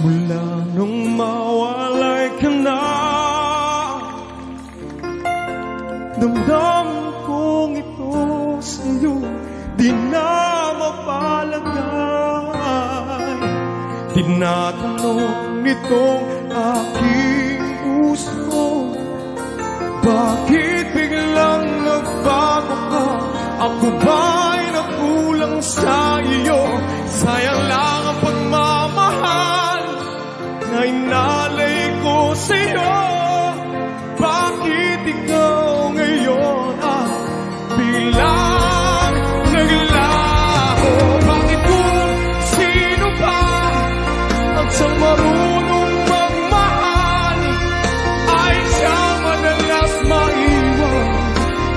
Mula nung mawalay ka na Damdamin kong ito sa'yo. Di na mapalagay Tinatanong nitong aking puso Bakit biglang nagbago ka? Ako ba'y nakulang sa iyo? Sayang lang ang pagmamahal na inalay ko sa'yo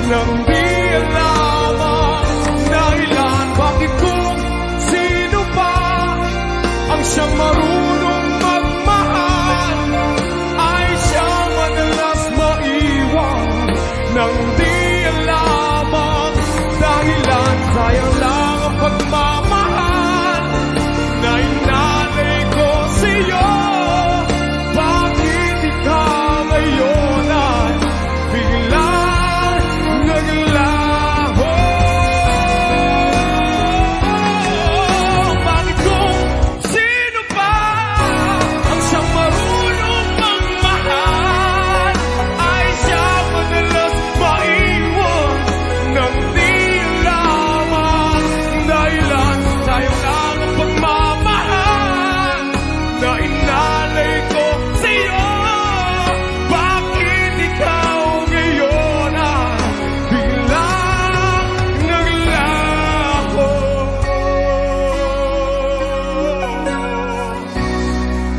nang di alam dahilan Bakit kung sino pa ang siyang marunong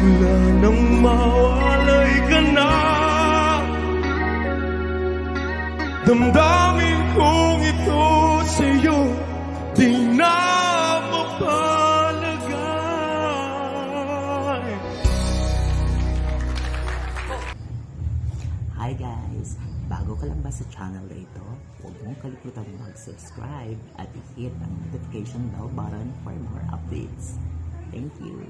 Wala nang mawalay ka na Damdamin kong ito sa'yo Di na mapalagay Hi guys! Bago ka lang ba sa channel na ito, huwag mong kalimutan mag-subscribe at i-hit ang notification bell button for more updates. Thank you!